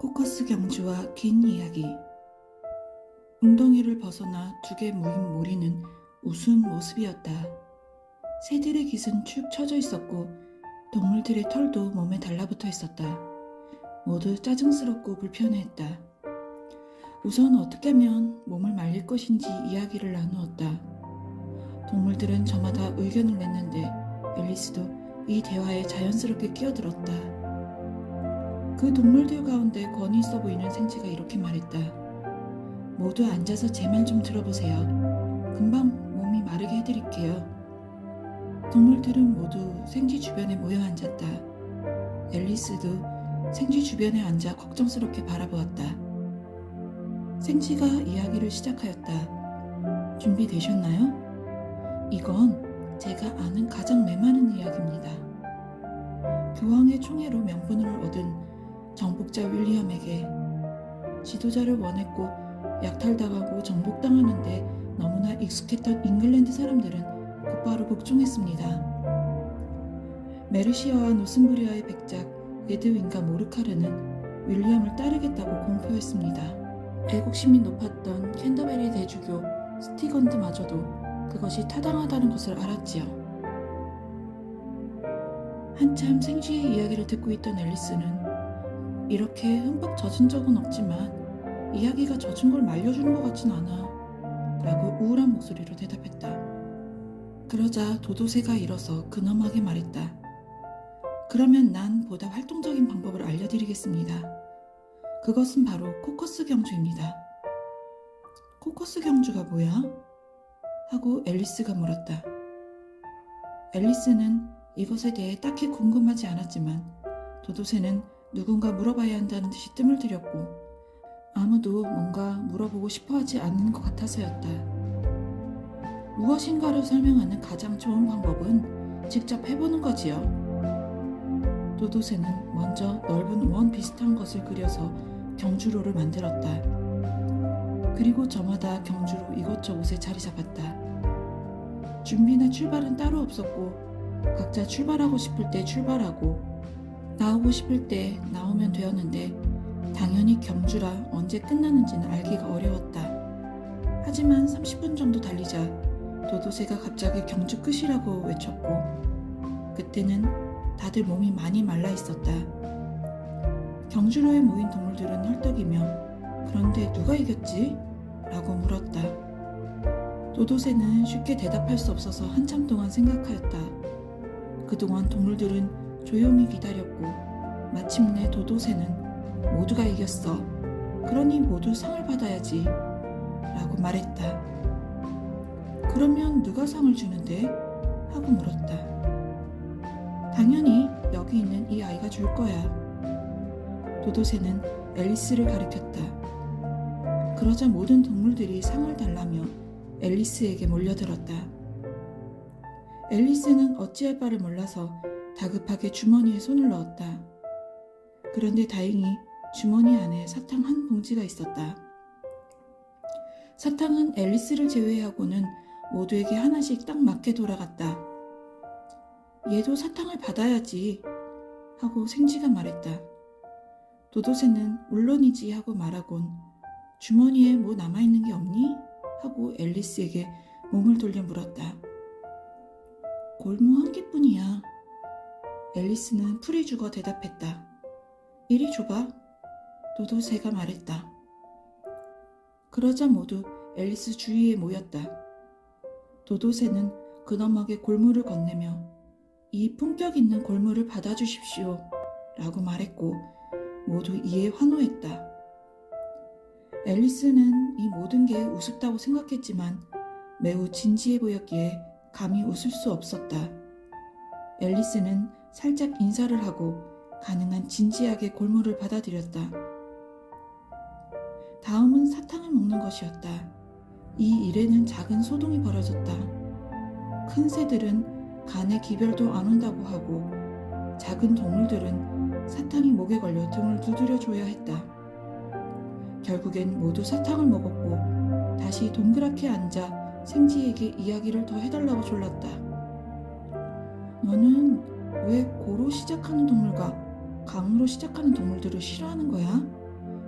코커스 경주와 긴 이야기 웅덩이를 벗어나 두 개 모인 모리는 우스운 모습이었다. 새들의 깃은 축 처져 있었고 동물들의 털도 몸에 달라붙어 있었다. 모두 짜증스럽고 불편해했다. 우선 어떻게 하면 몸을 말릴 것인지 이야기를 나누었다. 동물들은 저마다 의견을 냈는데 앨리스도 이 대화에 자연스럽게 끼어들었다. 그 동물들 가운데 권위 있어 보이는 생쥐가 이렇게 말했다. 모두 앉아서 제 말 좀 들어보세요. 금방 몸이 마르게 해드릴게요. 동물들은 모두 생쥐 주변에 모여 앉았다. 앨리스도 생쥐 주변에 앉아 걱정스럽게 바라보았다. 생쥐가 이야기를 시작하였다. 준비되셨나요? 이건 제가 아는 가장 메마른 이야기입니다. 교황의 총애로 명분을 얻은 정복자 윌리엄에게 지도자를 원했고 약탈당하고 정복당하는데 너무나 익숙했던 잉글랜드 사람들은 곧바로 복종했습니다. 메르시아와 노슨부리아의 백작 에드윈과 모르카르는 윌리엄을 따르겠다고 공표했습니다. 애국심이 높았던 캔터베리 대주교 스티건드마저도 그것이 타당하다는 것을 알았지요. 한참 생쥐의 이야기를 듣고 있던 앨리스는 이렇게 흠뻑 젖은 적은 없지만 이야기가 젖은 걸 말려주는 것 같진 않아 라고 우울한 목소리로 대답했다. 그러자 도도새가 일어서 근엄하게 말했다. 그러면 난 보다 활동적인 방법을 알려드리겠습니다. 그것은 바로 코커스 경주입니다. 코커스 경주가 뭐야? 하고 앨리스가 물었다. 앨리스는 이것에 대해 딱히 궁금하지 않았지만 도도새는 누군가 물어봐야 한다는 듯이 뜸을 들였고 아무도 뭔가 물어보고 싶어 하지 않는 것 같아서였다. 무엇인가를 설명하는 가장 좋은 방법은 직접 해보는 거지요. 도도새는 먼저 넓은 원 비슷한 것을 그려서 경주로를 만들었다. 그리고 저마다 경주로 이것저것에 자리 잡았다. 준비나 출발은 따로 없었고 각자 출발하고 싶을 때 출발하고 나오고 싶을 때 나오면 되었는데 당연히 경주라 언제 끝나는지는 알기가 어려웠다. 하지만 30분 정도 달리자 도도새가 갑자기 경주 끝이라고 외쳤고 그때는 다들 몸이 많이 말라 있었다. 경주로에 모인 동물들은 헐떡이며 그런데 누가 이겼지? 라고 물었다. 도도새는 쉽게 대답할 수 없어서 한참 동안 생각하였다. 그동안 동물들은 조용히 기다렸고 마침내 도도새는 모두가 이겼어. 그러니 모두 상을 받아야지. 라고 말했다. 그러면 누가 상을 주는데? 하고 물었다. 당연히 여기 있는 이 아이가 줄 거야. 도도새는 앨리스를 가리켰다. 그러자 모든 동물들이 상을 달라며 앨리스에게 몰려들었다. 앨리스는 어찌할 바를 몰라서 다급하게 주머니에 손을 넣었다. 그런데 다행히 주머니 안에 사탕 한 봉지가 있었다. 사탕은 앨리스를 제외하고는 모두에게 하나씩 딱 맞게 돌아갔다. 얘도 사탕을 받아야지 하고 생쥐가 말했다. 도도새는 물론이지 하고 말하곤 주머니에 뭐 남아있는 게 없니? 하고 앨리스에게 몸을 돌려 물었다. 골무 한 개뿐이야. 앨리스는 풀이 죽어 대답했다. 이리 줘봐. 도도새가 말했다. 그러자 모두 앨리스 주위에 모였다. 도도새는 근엄하게 골무를 건네며 이 품격 있는 골무를 받아주십시오. 라고 말했고 모두 이에 환호했다. 앨리스는 이 모든 게 우습다고 생각했지만 매우 진지해 보였기에 감히 웃을 수 없었다. 앨리스는 살짝 인사를 하고 가능한 진지하게 골무를 받아들였다. 다음은 사탕을 먹는 것이었다. 이 일에는 작은 소동이 벌어졌다. 큰 새들은 간에 기별도 안 온다고 하고 작은 동물들은 사탕이 목에 걸려 등을 두드려 줘야 했다. 결국엔 모두 사탕을 먹었고 다시 동그랗게 앉아 생쥐에게 이야기를 더 해달라고 졸랐다. 너는 왜 고로 시작하는 동물과 강으로 시작하는 동물들을 싫어하는 거야?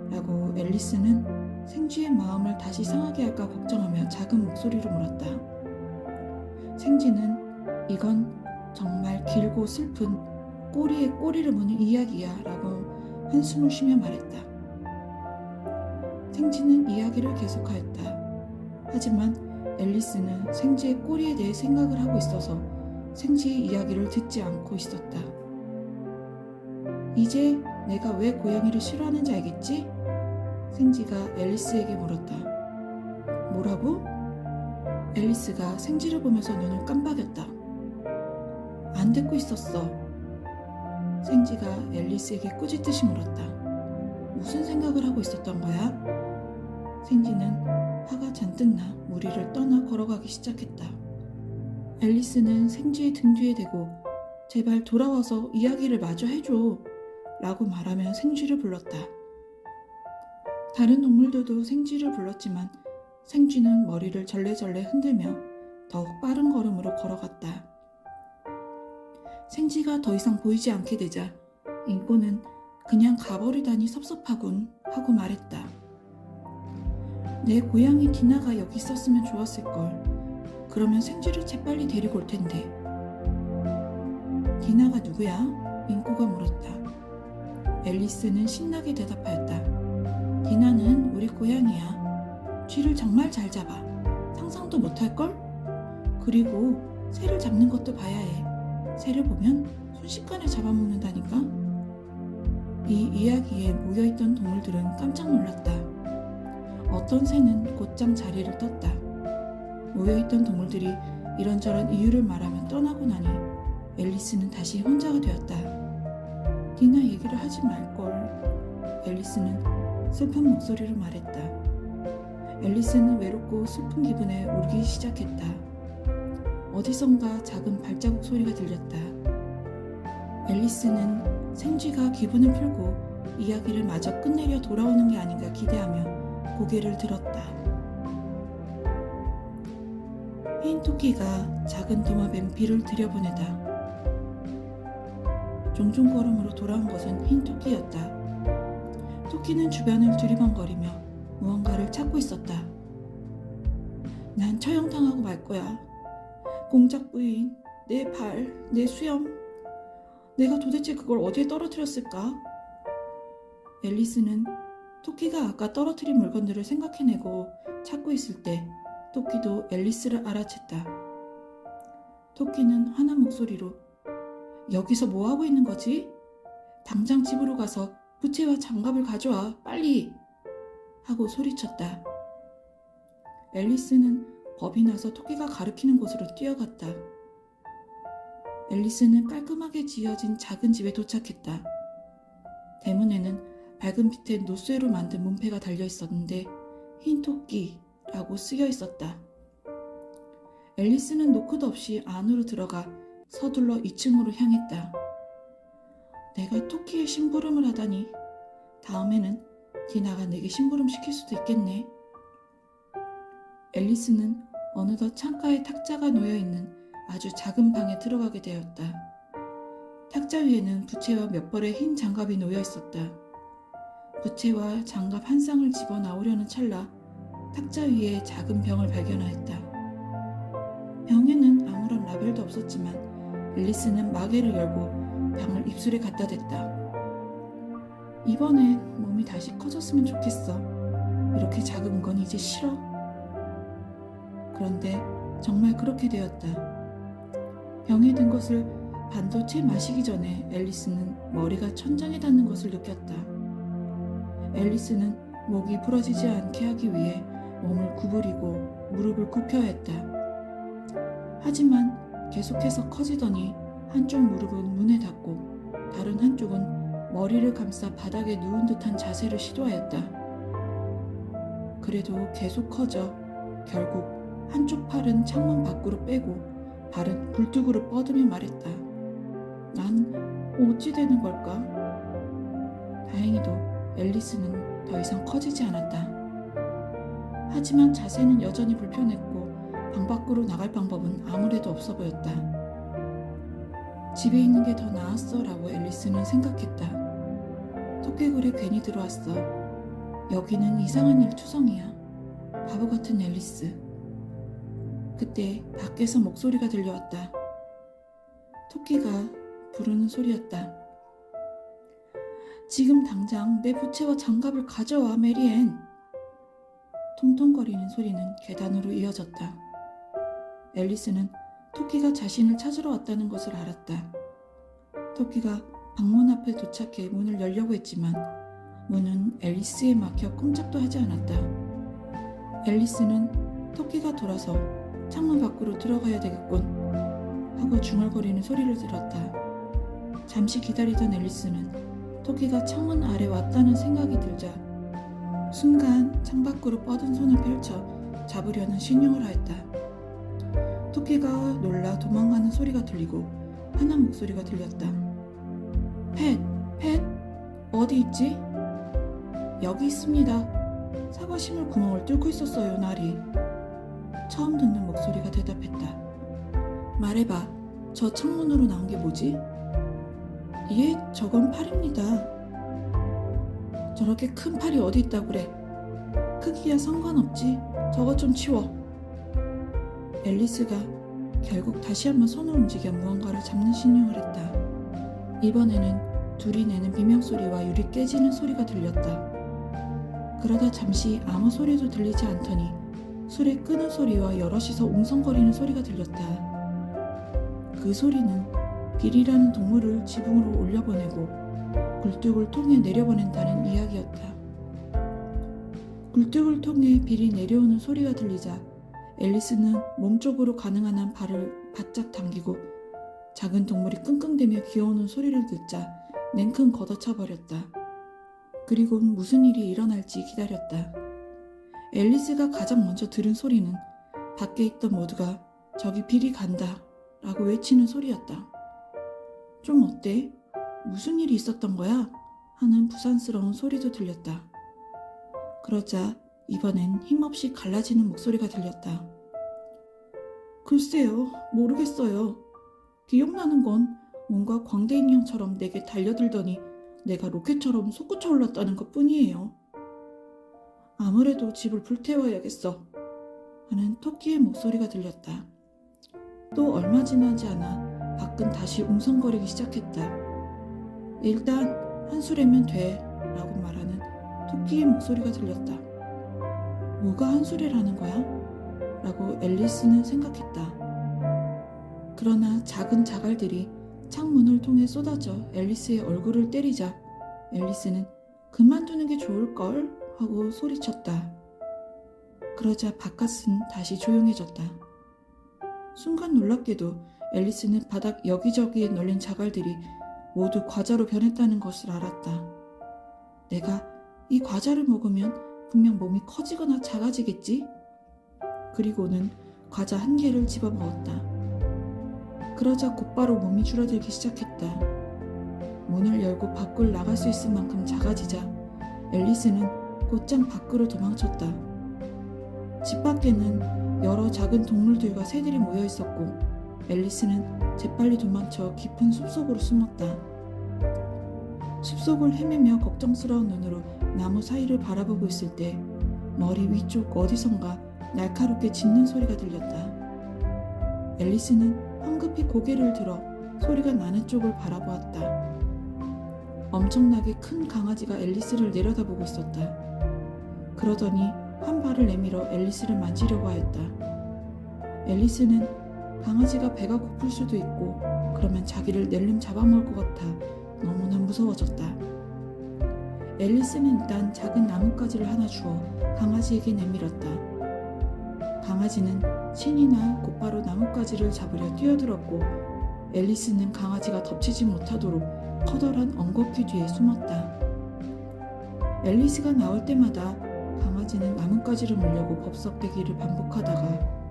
라고 앨리스는 생쥐의 마음을 다시 상하게 할까 걱정하며 작은 목소리로 물었다. 생쥐는 이건 정말 길고 슬픈 꼬리에 꼬리를 무는 이야기야 라고 한숨을 쉬며 말했다. 생쥐는 이야기를 계속하였다. 하지만 앨리스는 생쥐의 꼬리에 대해 생각을 하고 있어서 생쥐의 이야기를 듣지 않고 있었다. 이제 내가 왜 고양이를 싫어하는지 알겠지? 생쥐가 앨리스에게 물었다. 뭐라고? 앨리스가 생쥐를 보면서 눈을 깜빡였다. 안 듣고 있었어. 생쥐가 앨리스에게 꾸짖듯이 물었다. 무슨 생각을 하고 있었던 거야? 생쥐는 화가 잔뜩 나 무리를 떠나 걸어가기 시작했다. 앨리스는 생쥐의 등 뒤에 대고 제발 돌아와서 이야기를 마저 해줘 라고 말하며 생쥐를 불렀다. 다른 동물들도 생쥐를 불렀지만 생쥐는 머리를 절레절레 흔들며 더욱 빠른 걸음으로 걸어갔다. 생쥐가 더 이상 보이지 않게 되자 인꼬는 그냥 가버리다니 섭섭하군 하고 말했다. 내 고양이 디나가 여기 있었으면 좋았을걸. 그러면 생쥐를 재빨리 데리고 올 텐데. 디나가 누구야? 인꼬가 물었다. 앨리스는 신나게 대답하였다. 디나는 우리 고양이야. 쥐를 정말 잘 잡아. 상상도 못할걸? 그리고 새를 잡는 것도 봐야 해. 새를 보면 순식간에 잡아먹는다니까? 이 이야기에 모여있던 동물들은 깜짝 놀랐다. 어떤 새는 곧장 자리를 떴다. 모여있던 동물들이 이런저런 이유를 말하며 떠나고 나니 앨리스는 다시 혼자가 되었다. 디나 얘기를 하지 말걸. 앨리스는 슬픈 목소리로 말했다. 앨리스는 외롭고 슬픈 기분에 울기 시작했다. 어디선가 작은 발자국 소리가 들렸다. 앨리스는 생쥐가 기분을 풀고 이야기를 마저 끝내려 돌아오는 게 아닌가 기대하며 고개를 들었다. 흰 토끼가 작은 도마뱀 비를 들여보내다. 종종 걸음으로 돌아온 것은 흰 토끼였다. 토끼는 주변을 두리번거리며 무언가를 찾고 있었다. 난 처형당하고 말 거야. 공작 부인, 내 발, 내 수염. 내가 도대체 그걸 어디에 떨어뜨렸을까? 앨리스는 토끼가 아까 떨어뜨린 물건들을 생각해내고 찾고 있을 때 토끼도 앨리스를 알아챘다. 토끼는 화난 목소리로 여기서 뭐 하고 있는 거지? 당장 집으로 가서 부채와 장갑을 가져와 빨리 하고 소리쳤다. 앨리스는 겁이 나서 토끼가 가리키는 곳으로 뛰어갔다. 앨리스는 깔끔하게 지어진 작은 집에 도착했다. 대문에는 밝은 빛에 노쇠로 만든 문패가 달려 있었는데 흰 토끼 라고 쓰여 있었다. 앨리스는 노크도 없이 안으로 들어가 서둘러 2층으로 향했다. 내가 토끼의 심부름을 하다니 다음에는 디나가 내게 심부름 시킬 수도 있겠네. 앨리스는 어느덧 창가에 탁자가 놓여 있는 아주 작은 방에 들어가게 되었다. 탁자 위에는 부채와 몇 벌의 흰 장갑이 놓여 있었다. 부채와 장갑 한 쌍을 집어 나오려는 찰나 탁자 위에 작은 병을 발견하였다. 병에는 아무런 라벨도 없었지만 앨리스는 마개를 열고 병을 입술에 갖다 댔다. 이번엔 몸이 다시 커졌으면 좋겠어. 이렇게 작은 건 이제 싫어. 그런데 정말 그렇게 되었다. 병에 든 것을 반도체 마시기 전에 앨리스는 머리가 천장에 닿는 것을 느꼈다. 앨리스는 목이 부러지지 않게 하기 위해 몸을 구부리고 무릎을 굽혀야 했다. 하지만 계속해서 커지더니 한쪽 무릎은 문에 닿고 다른 한쪽은 머리를 감싸 바닥에 누운 듯한 자세를 시도하였다. 그래도 계속 커져 결국 한쪽 팔은 창문 밖으로 빼고 발은 굴뚝으로 뻗으며 말했다. 난 어찌 되는 걸까? 다행히도 앨리스는 더 이상 커지지 않았다. 하지만 자세는 여전히 불편했고 방 밖으로 나갈 방법은 아무래도 없어 보였다. 집에 있는 게 더 나았어 라고 앨리스는 생각했다. 토끼굴에 괜히 들어왔어. 여기는 이상한 일 투성이야. 바보 같은 앨리스. 그때 밖에서 목소리가 들려왔다. 토끼가 부르는 소리였다. 지금 당장 내 부채와 장갑을 가져와, 메리앤. 통통거리는 소리는 계단으로 이어졌다. 앨리스는 토끼가 자신을 찾으러 왔다는 것을 알았다. 토끼가 방문 앞에 도착해 문을 열려고 했지만 문은 앨리스에 막혀 꼼짝도 하지 않았다. 앨리스는 토끼가 돌아서 창문 밖으로 들어가야 되겠군 하고 중얼거리는 소리를 들었다. 잠시 기다리던 앨리스는 토끼가 창문 아래 왔다는 생각이 들자 순간 창밖으로 뻗은 손을 펼쳐 잡으려는 신용을 하였다. 토끼가 놀라 도망가는 소리가 들리고 환한 목소리가 들렸다. 펫, 펫, 어디 있지? 여기 있습니다. 사과 심을 구멍을 뚫고 있었어요, 날이. 처음 듣는 목소리가 대답했다. 말해봐, 저 창문으로 나온 게 뭐지? 예, 저건 팔입니다. 저렇게 큰 팔이 어디 있다 그래? 크기야 상관없지. 저거 좀 치워. 앨리스가 결국 다시 한번 손을 움직여 무언가를 잡는 신용을 했다. 이번에는 둘이 내는 비명소리와 유리 깨지는 소리가 들렸다. 그러다 잠시 아무 소리도 들리지 않더니 술에 끄는 소리와 여럿이서 웅성거리는 소리가 들렸다. 그 소리는 빌이라는 동물을 지붕으로 올려보내고 굴뚝을 통해 내려보낸다는 이야기였다. 굴뚝을 통해 빌이 내려오는 소리가 들리자 앨리스는 몸쪽으로 가능한 한 발을 바짝 당기고 작은 동물이 끙끙대며 기어오는 소리를 듣자 냉큼 걷어차 버렸다. 그리고 무슨 일이 일어날지 기다렸다. 앨리스가 가장 먼저 들은 소리는 밖에 있던 모두가 저기 빌이 간다 라고 외치는 소리였다. 좀 어때? 무슨 일이 있었던 거야? 하는 부산스러운 소리도 들렸다. 그러자 이번엔 힘없이 갈라지는 목소리가 들렸다. 글쎄요, 모르겠어요. 기억나는 건 뭔가 광대 인형처럼 내게 달려들더니 내가 로켓처럼 솟구쳐 올랐다는 것 뿐이에요. 아무래도 집을 불태워야겠어. 하는 토끼의 목소리가 들렸다. 또 얼마 지나지 않아 밖은 다시 웅성거리기 시작했다. 일단 한술에면 돼. 라고 말하는 토끼의 목소리가 들렸다. 뭐가 한술이라는 거야? 라고 앨리스는 생각했다. 그러나 작은 자갈들이 창문을 통해 쏟아져 앨리스의 얼굴을 때리자 앨리스는 그만두는 게 좋을걸 하고 소리쳤다. 그러자 바깥은 다시 조용해졌다. 순간 놀랍게도 앨리스는 바닥 여기저기에 널린 자갈들이 모두 과자로 변했다는 것을 알았다. 내가 이 과자를 먹으면 분명 몸이 커지거나 작아지겠지? 그리고는 과자 한 개를 집어 먹었다. 그러자 곧바로 몸이 줄어들기 시작했다. 문을 열고 밖을 나갈 수 있을 만큼 작아지자 앨리스는 곧장 밖으로 도망쳤다. 집 밖에는 여러 작은 동물들과 새들이 모여 있었고 앨리스는 재빨리 도망쳐 깊은 숲속으로 숨었다. 숲속을 헤매며 걱정스러운 눈으로 나무 사이를 바라보고 있을 때 머리 위쪽 어디선가 날카롭게 짖는 소리가 들렸다. 앨리스는 황급히 고개를 들어 소리가 나는 쪽을 바라보았다. 엄청나게 큰 강아지가 앨리스를 내려다보고 있었다. 그러더니 한 발을 내밀어 앨리스를 만지려고 하였다. 앨리스는 강아지가 배가 고플 수도 있고 그러면 자기를 낼름 잡아먹을 것 같아 너무나 무서워졌다. 앨리스는 일단 작은 나뭇가지를 하나 주어 강아지에게 내밀었다. 강아지는 신이나 곧바로 나뭇가지를 잡으려 뛰어들었고 앨리스는 강아지가 덮치지 못하도록 커다란 엉겅퀴 뒤에 숨었다. 앨리스가 나올 때마다 강아지는 나뭇가지를 물려고 법석대기를 반복하다가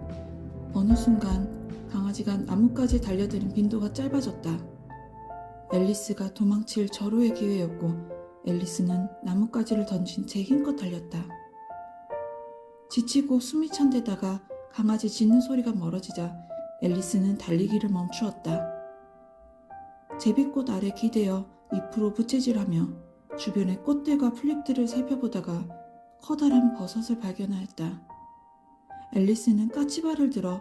어느 순간 강아지가 나뭇가지에 달려드는 빈도가 짧아졌다. 앨리스가 도망칠 절호의 기회였고 앨리스는 나뭇가지를 던진 채 힘껏 달렸다. 지치고 숨이 찬 데다가 강아지 짖는 소리가 멀어지자 앨리스는 달리기를 멈추었다. 제비꽃 아래 기대어 잎으로 부채질하며 주변의 꽃들과 풀잎들을 살펴보다가 커다란 버섯을 발견하였다. 앨리스는 까치발을 들어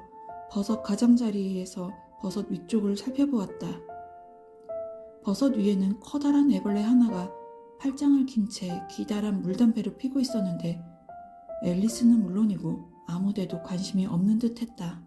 버섯 가장자리에서 버섯 위쪽을 살펴보았다. 버섯 위에는 커다란 애벌레 하나가 팔짱을 긴채 기다란 물담배를 피고 있었는데 앨리스는 물론이고 아무데도 관심이 없는 듯 했다.